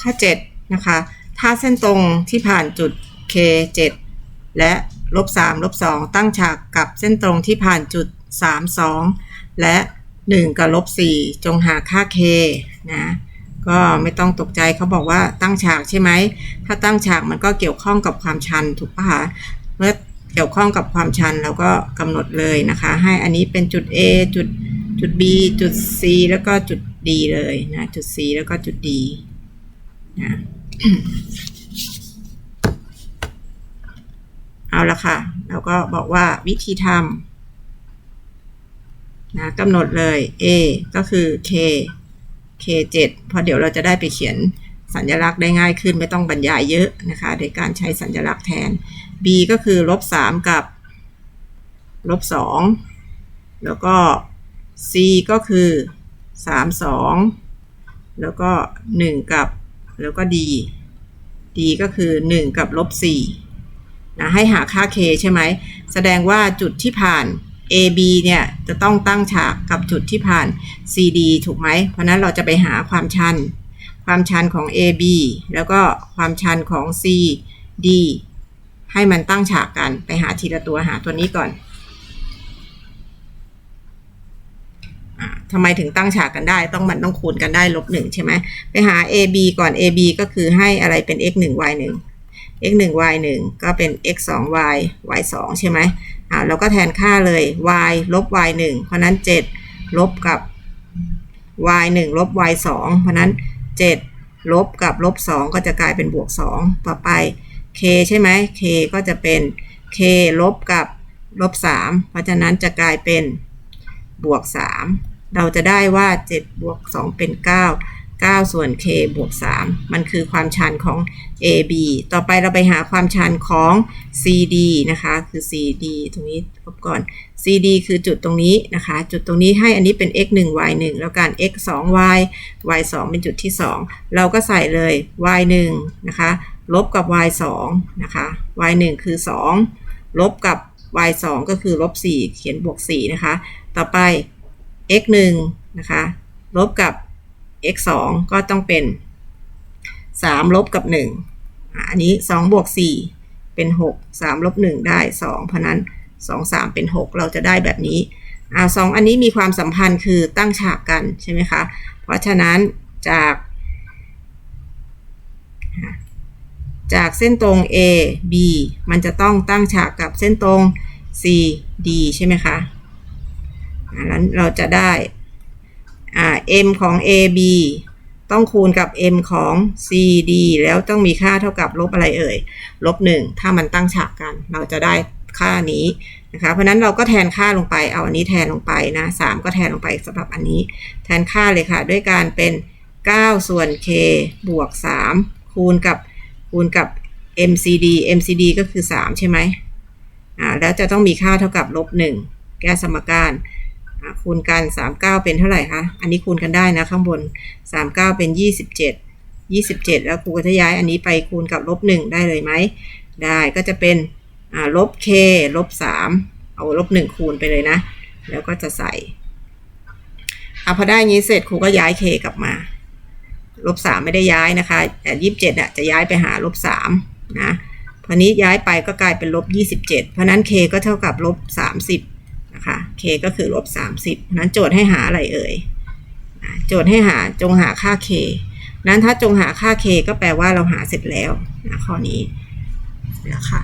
ข้อ7นะคะ ถ้าเส้นตรงที่ผ่านจุด K 7 และลบ3ลบ2ตั้งฉากกับเส้นตรงที่ผ่านจุด 3 2 และ 1 กับลบ4จงหาค่า K นะก็ไม่ต้องตกใจเขาบอกว่าตั้งฉากใช่ไหม ถ้าตั้งฉากมันก็เกี่ยวข้องกับความชันถูกปะคะเมื่อเกี่ยวข้องกับความชันเราก็กำหนดเลยนะคะ ให้อันนี้เป็นจุด A จุดจุด B จุด C แล้วก็จุด D เลยนะ จุด C แล้วก็จุด D เอาละค่ะแล้วก็บอกว่าวิธีทำนะกำหนดเลย A ก็คือ K K 7 เพราะเดี๋ยวเราจะได้ไปเขียนสัญลักษณ์ได้ง่ายขึ้นไม่ต้องบรรยายเยอะนะคะโดยการใช้สัญลักษณ์แทน B ก็คือลบ3กับลบ2แล้วก็ C ก็คือ 3 2 แล้วก็ 1 กับ แล้วก็ D D ก็คือ 1 กับลบ4นะให้หาค่า K ใช่ไหม แสดงว่าจุดที่ผ่าน AB เนี่ย จะต้องตั้งฉากกับจุดที่ผ่าน CD ถูกไหม เพราะนั้นเราจะไปหาความชัน ความชันของ AB แล้วก็ความชันของ CD ให้มันตั้งฉากกันไปหาทีละตัวหาตัวนี้ก่อนอ่า ทำไมถึงตั้งฉากกันได้ ต้องมันต้องคูณกันได้ลบหนึ่งใช่ไหมไปหา AB ก่อน AB ก็คือให้อะไรเป็น x 1 y 1 x 1 y 1ก็เป็น x 2 y y 2ใช่ไหมอ่าเราก็แทนค่าเลย y ลบ y 1เพราะนั้น 7 ลบกับ y 1ลบ y 2เพราะนั้น 7 ลบกับลบ 2 ก็จะกลายเป็นบวก 2 ต่อไป k ใช่ไหม k ก็จะเป็น k ลบกับลบ 3 เพราะฉะนั้นจะกลายเป็นบวก 3 เราจะได้ว่า 7 บวก 2 เป็น 9 9 ส่วน k บวก 3 มันคือความชันของ AB ต่อไปเราไปหาความชันของ CD นะคะ คือ CD ตรงนี้ลบก่อน CD คือจุดตรงนี้นะคะ จุดตรงนี้ให้อันนี้เป็น x 1 y 1แล้วกัน x 2 y y 2เป็นจุดที่ 2 เราก็ใส่เลย y 1นะคะ ลบกับ y 2นะคะ y 1คือ 2 ลบกับ y 2ก็คือลบ4เขียนบวก4นะคะ ต่อไป x 1นะคะลบกับ x 2ก็ต้องเป็น 3 ลบกับ1อะอันนี้ 2 บวก 4 เป็น 6 3 ลบ 1 ได้ 2 เพราะนั้น 2 3 เป็น 6 เราจะได้แบบนี้อ่าสองอันนี้มีความสัมพันธ์คือตั้งฉากกันใช่ไหมคะ เพราะฉะนั้นจาก จากเส้นตรง A B มันจะต้องตั้งฉากกับเส้นตรง C D ใช่ไหมคะ อ่าแล้วเราจะได้อ่า M ของ AB ต้องคูณกับ M ของ CD แล้วต้องมีค่าเท่ากับลบอะไรเอ่ย ลบ 1 ถ้ามันตั้งฉากกัน เราจะได้ค่านี้นะคะ เพราะนั้นเราก็แทนค่าลงไป เอาอันนี้แทนลงไปนะ 3 ก็แทนลงไปสำหรับอันนี้ แทนค่าเลยค่ะ ด้วยการเป็น 9 ส่วน k บวก 3 คูณกับคูณกับ MCD MCD ก็คือ 3 ใช่ไหมอ่า แล้วจะต้องมีค่าเท่ากับลบ 1 แก้สมการ คูณกัน 39 เป็นเท่าไหร่คะ อันนี้คูณกันได้นะข้างบน 39 เป็น 27 27 แล้วครูก็จะย้ายอันนี้ไปคูณกับลบ1ได้เลยไหม ได้ก็จะเป็นลบ k ลบ 3 เอาลบ 1 คูณไปเลยนะ แล้วก็จะใส่เอะพอได้อย่างนี้เสร็จครูก็ย้าย k กลับมาลบสามไม่ได้ย้ายนะคะแต่ยี่สิบเจ็ดอะจะย้ายไปหาลบสามนะพอนี้ย้ายไปก็กลายเป็นลบยี่สิบเจ็ดเพราะนั้น k ก็เท่ากับลบสามสิบ นะคะ k ก็คือลบสามสิบนั้นโจทย์ให้หาอะไรเอ่ย โจทย์ให้หาจงหาค่า k นั้นถ้าจงหาค่า k ก็แปลว่าเราหาเสร็จแล้วนะข้อนี้นะคะ